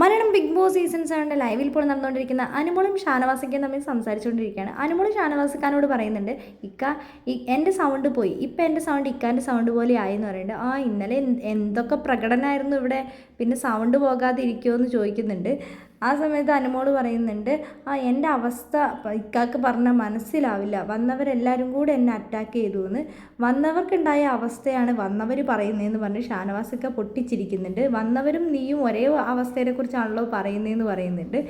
Malayalam big boss season സെവന്റെ ലൈവിൽ ഇപ്പോൾ നടന്നുകൊണ്ടിരിക്കുന്ന അനുമോളും ഷാനവാസിക്കും തമ്മിൽ സംസാരിച്ചുകൊണ്ടിരിക്കുകയാണ്. അനുമോളും ഷാനവാസിക്കാനോട് പറയുന്നുണ്ട് ഇക്ക എന്റെ സൗണ്ട് പോയി. ഇപ്പം എന്റെ സൗണ്ട് ഇക്കാന്റെ സൗണ്ട് പോലെ ആയി എന്ന് പറയുന്നുണ്ട്. ആ ഇന്നലെ എന്തൊക്കെ പ്രകടനമായിരുന്നു ഇവിടെ? പിന്നെ സൗണ്ട് പോകാതിരിക്കുമോ എന്ന് ചോദിക്കുന്നുണ്ട്. ആ സമയത്ത് അനുമോൾ പറയുന്നുണ്ട് ആ എന്റെ അവസ്ഥ ഇക്കാക്ക് പറഞ്ഞാൽ മനസ്സിലാവില്ല. വന്നവരെല്ലാവരും കൂടെ എന്നെ അറ്റാക്ക് ചെയ്തു എന്ന്. വന്നവർക്കുണ്ടായ അവസ്ഥയാണ് വന്നവർ പറയുന്നതെന്ന് പറഞ്ഞ് ഷാനവാസൊക്കെ പൊട്ടിച്ചിരിക്കുന്നുണ്ട്. വന്നവരും നീയും ഒരേ അവസ്ഥയെക്കുറിച്ചാണല്ലോ പറയുന്നതെന്ന് പറയുന്നുണ്ട്.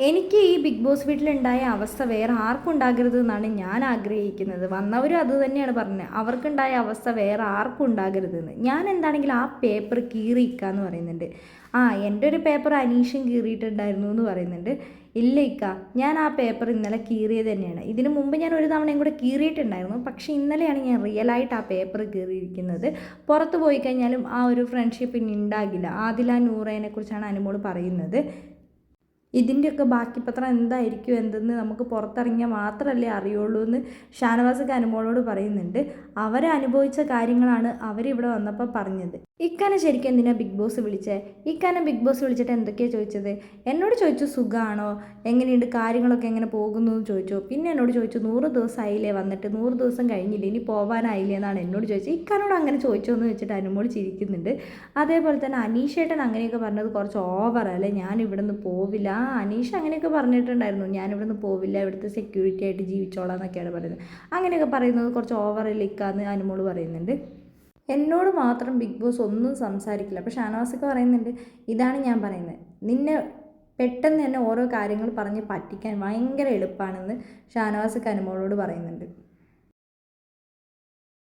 എനിക്ക് ഈ ബിഗ് ബോസ് വീട്ടിലുണ്ടായ അവസ്ഥ വേറെ ആർക്കും ഉണ്ടാകരുത് എന്നാണ് ഞാൻ ആഗ്രഹിക്കുന്നത്. വന്നവരും അത് തന്നെയാണ് പറഞ്ഞത്. അവർക്കുണ്ടായ അവസ്ഥ വേറെ ആർക്കും ഉണ്ടാകരുതെന്ന്. ഞാൻ എന്താണെങ്കിലും ആ പേപ്പർ കീറിയിക്കുക എന്ന് പറയുന്നുണ്ട്. ആ എന്റെ ഒരു പേപ്പർ അനീഷും കീറിയിട്ടുണ്ടായിരുന്നു എന്ന് പറയുന്നുണ്ട്. ഇല്ല ഇക്ക ഞാൻ ആ പേപ്പർ ഇന്നലെ കീറിയത് തന്നെയാണ്. ഇതിനു മുമ്പ് ഞാൻ ഒരു തവണയും കൂടെ കീറിയിട്ടുണ്ടായിരുന്നു. പക്ഷേ ഇന്നലെയാണ് ഞാൻ റിയലായിട്ട് ആ പേപ്പർ കീറിയിരിക്കുന്നത്. പുറത്ത് പോയി കഴിഞ്ഞാലും ആ ഒരു ഫ്രണ്ട്ഷിപ്പ് ഇനി ഉണ്ടാകില്ല. ആദില നൂറേനെ കുറിച്ചാണ് അനുമോൾ പറയുന്നത്. ഇതിന്റെയൊക്കെ ബാക്കി പത്രം എന്തായിരിക്കും? എന്തെന്ന് നമുക്ക് പുറത്തിറങ്ങിയാൽ മാത്രമല്ലേ അറിയുള്ളൂ എന്ന് ഷാനവാസ് അനുമോളോട് പറയുന്നുണ്ട്. അവരെ അനുഭവിച്ച കാര്യങ്ങളാണ് അവരിവിടെ വന്നപ്പോൾ പറഞ്ഞത്. ഇക്കാനെ ശരിക്കും എന്തിനാ ബിഗ് ബോസ് വിളിച്ചേ? ഇക്കാനെ ബിഗ് ബോസ് വിളിച്ചിട്ട് എന്തൊക്കെയാണ് ചോദിച്ചത്? എന്നോട് ചോദിച്ചു സുഖമാണോ എങ്ങനെയുണ്ട്? കാര്യങ്ങളൊക്കെ എങ്ങനെ പോകുന്നു? എന്ന് ചോദിച്ചു. പിന്നെ എന്നോട് ചോദിച്ചു നൂറ് ദിവസം ആയില്ലേ വന്നിട്ട്? നൂറ് ദിവസം കഴിഞ്ഞില്ലേ? ഇനി പോകാനായില്ലേ എന്നാണ് എന്നോട് ചോദിച്ചത്. ഇക്കാനോട് അങ്ങനെ ചോദിച്ചോ എന്ന് വെച്ചിട്ട് അനുമോൾ ചിരിക്കുന്നുണ്ട്. അതേപോലെ തന്നെ അനീഷേട്ടൻ അങ്ങനെയൊക്കെ പറഞ്ഞത് കുറച്ച് ഓവറല്ലേ ഞാൻ നിന്ന് പോവില്ല. അനീഷ് അങ്ങനെയൊക്കെ പറഞ്ഞിട്ടുണ്ടായിരുന്നു. ഞാൻ നിന്ന് പോവില്ല ഇവിടുത്തെ സെക്യൂരിറ്റി ആയിട്ട് ജീവിച്ചോളാം എന്നൊക്കെയാണ് പറയുന്നത്. അങ്ങനെയൊക്കെ പറയുന്നത് കുറച്ച് ഓവർ ലിക്കാന്ന് അനുമോൾ പറയുന്നുണ്ട്. എന്നോട് മാത്രം ബിഗ് ബോസ് ഒന്നും സംസാരിക്കില്ല. അപ്പോൾ ഷാനവാസൊക്കെ പറയുന്നുണ്ട് ഇതാണ് ഞാൻ പറയുന്നത്. നിന്നെ പെട്ടെന്ന് തന്നെ ഓരോ കാര്യങ്ങൾ പറഞ്ഞ് പറ്റിക്കാൻ ഭയങ്കര എളുപ്പമാണെന്ന് ഷാനവാസൊക്കെ അനുമോളോട് പറയുന്നുണ്ട്.